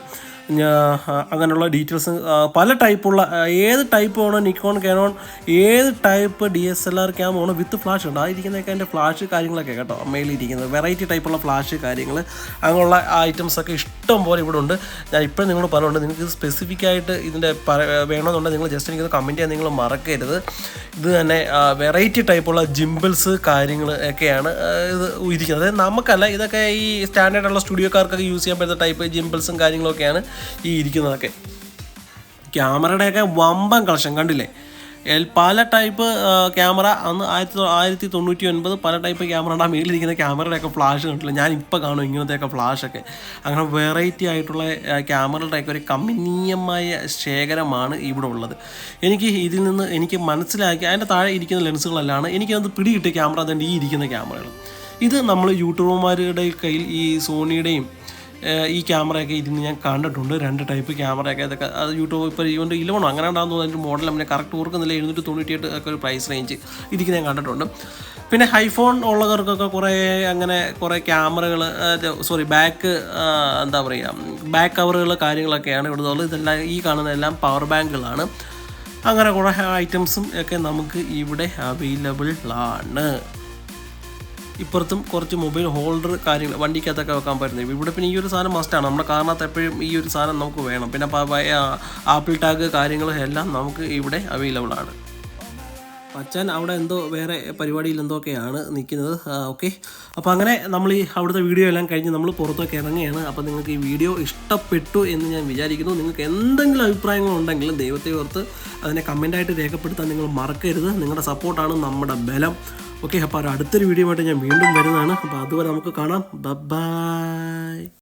അങ്ങനെയുള്ള ഡീറ്റെയിൽസ് പല ടൈപ്പുള്ള ഏത് ടൈപ്പ് വേണോ നിക്കോൺ കാനോൺ ഏത് type D S L R cam വേണോ വിത്ത് ഫ്ലാഷ് ഉണ്ട് ആ അതിന്റെ ഫ്ലാഷ് കാര്യങ്ങളൊക്കെ കേട്ടോ. മേലിരിക്കുന്നത്. വെറൈറ്റി ടൈപ്പുള്ള ഫ്ലാഷ് കാര്യങ്ങൾ അങ്ങനെയുള്ള ഐറ്റംസ് ഒക്കെ ഇഷ്ടം പോലെ ഇവിടെ ഉണ്ട്. ഞാൻ ഇപ്പോഴും നിങ്ങളോട് പറഞ്ഞുണ്ട് നിങ്ങൾക്ക് സ്പെസിഫിക് ആയിട്ട് ഇതിന്റെ വേണമെന്നുണ്ടെങ്കിൽ നിങ്ങൾ ജസ്റ്റ് എനിക്കത് കമന്റ് ചെയ്യാൻ നിങ്ങൾ മറക്കരുത്. ഇത് തന്നെ വെറൈറ്റി ടൈപ്പുള്ള ജിമ്പിൾസ് കാര്യങ്ങൾ ഒക്കെയാണ് ഇത് ഇരിക്കുന്നത്. അതായത് നമുക്കല്ല ഇതൊക്കെ ഈ സ്റ്റാൻഡേർഡ് ഉള്ള സ്റ്റുഡിയോക്കാർക്കൊക്കെ യൂസ് ചെയ്യാൻ പറ്റുന്ന ടൈപ്പ് ജിമ്പിൾസും കാര്യങ്ങളൊക്കെയാണ്. ഈ ഇരിക്കുന്നതൊക്കെ. ക്യാമറയുടെയൊക്കെ വമ്പൻ കളക്ഷൻ കണ്ടില്ലേ? പല ടൈപ്പ് ക്യാമറ. അന്ന് ആയിരത്തി ആയിരത്തി തൊണ്ണൂറ്റി ഒൻപത് പല ടൈപ്പ് ക്യാമറയുടെ മേലിരിക്കുന്ന ക്യാമറയുടെയൊക്കെ ഫ്ലാഷ് കണ്ടില്ല? ഞാൻ ഇപ്പോൾ കാണും ഇങ്ങനത്തെയൊക്കെ ഫ്ലാഷൊക്കെ. അങ്ങനെ വെറൈറ്റി ആയിട്ടുള്ള ക്യാമറയുടെയൊക്കെ ഒരു കമ്പനീയമായ ശേഖരമാണ് ഇവിടെ ഉള്ളത്. എനിക്ക് ഇതിൽ നിന്ന് എനിക്ക് മനസ്സിലാക്കി അതിന്റെ താഴെ ഇരിക്കുന്ന ലെൻസുകളല്ലാണ് എനിക്കത് പിടികിട്ടിയ ക്യാമറ തന്നെ ഈ ഇരിക്കുന്ന ക്യാമറകൾ. ഇത് നമ്മൾ യൂട്യൂബർമാരുടെ കയ്യിൽ ഈ സോണിയുടെയും ഈ ക്യാമറയൊക്കെ ഇരുന്ന് ഞാൻ കണ്ടിട്ടുണ്ട്. രണ്ട് ടൈപ്പ് ക്യാമറയൊക്കെ. ഇതൊക്കെ അത് യൂട്യൂബ് ഇപ്പോൾ ഇവന്റെ ഇലവണോ അങ്ങനെ ഉണ്ടാകുന്നു അതിന്റെ മോഡൽ അങ്ങനെ കറക്റ്റ് ഓർക്കുന്നില്ല. എഴുന്നൂറ്റി തൊണ്ണൂറ്റി എട്ട് ഒക്കെ ഒരു പ്രൈസ് റേഞ്ച് ഇരിക്കുന്ന ഞാൻ കണ്ടിട്ടുണ്ട്. പിന്നെ ഹൈഫോൺ ഉള്ളവർക്കൊക്കെ കുറേ അങ്ങനെ കുറേ ക്യാമറകൾ സോറി ബാക്ക് എന്താ പറയുക ബാക്ക് കവറുകൾ കാര്യങ്ങളൊക്കെയാണ് ഇവിടെ ഉള്ളത്. ഇതെല്ലാം ഈ കാണുന്നതെല്ലാം പവർ ബാങ്കുകളാണ് അങ്ങനെ കുറേ ഐറ്റംസും ഒക്കെ നമുക്ക് ഇവിടെ അവൈലബിൾ ആണ് ഇപ്പുറത്തും കുറച്ച് മൊബൈൽ ഹോൾഡർ കാര്യങ്ങൾ വണ്ടിക്കകത്തൊക്കെ വെക്കാൻ പറ്റുന്നത്. ഇവിടെ പിന്നെ ഈ ഒരു സാധനം മസ്റ്റാണ് നമ്മുടെ കാറിനകത്ത് എപ്പോഴും ഈ ഒരു സാധനം നമുക്ക് വേണം. പിന്നെ ആപ്പിൾ ടാഗ് കാര്യങ്ങളും എല്ലാം നമുക്ക് ഇവിടെ അവൈലബിൾ ആണ്. അച്ഛൻ അവിടെ എന്തോ വേറെ പരിപാടിയിൽ എന്തൊക്കെയാണ് നിൽക്കുന്നത്? ഓക്കെ അപ്പോൾ അങ്ങനെ നമ്മൾ ഈ അവിടുത്തെ വീഡിയോ എല്ലാം കഴിഞ്ഞ് നമ്മൾ പുറത്തൊക്കെ ഇറങ്ങുകയാണ്. അപ്പോൾ നിങ്ങൾക്ക് ഈ വീഡിയോ ഇഷ്ടപ്പെട്ടു എന്ന് ഞാൻ വിചാരിക്കുന്നു. നിങ്ങൾക്ക് എന്തെങ്കിലും അഭിപ്രായങ്ങളുണ്ടെങ്കിൽ ദൈവത്തെ ഓർത്ത് അതിനെ കമന്റായിട്ട് രേഖപ്പെടുത്താൻ നിങ്ങൾ മറക്കരുത്. നിങ്ങളുടെ സപ്പോർട്ടാണ് നമ്മുടെ ബലം. ഓക്കെ അപ്പോൾ അടുത്തൊരു വീഡിയോ ആയിട്ട് ഞാൻ വീണ്ടും വരുന്നതാണ്. അപ്പോൾ അതുവരെ നമുക്ക് കാണാം. ബൈ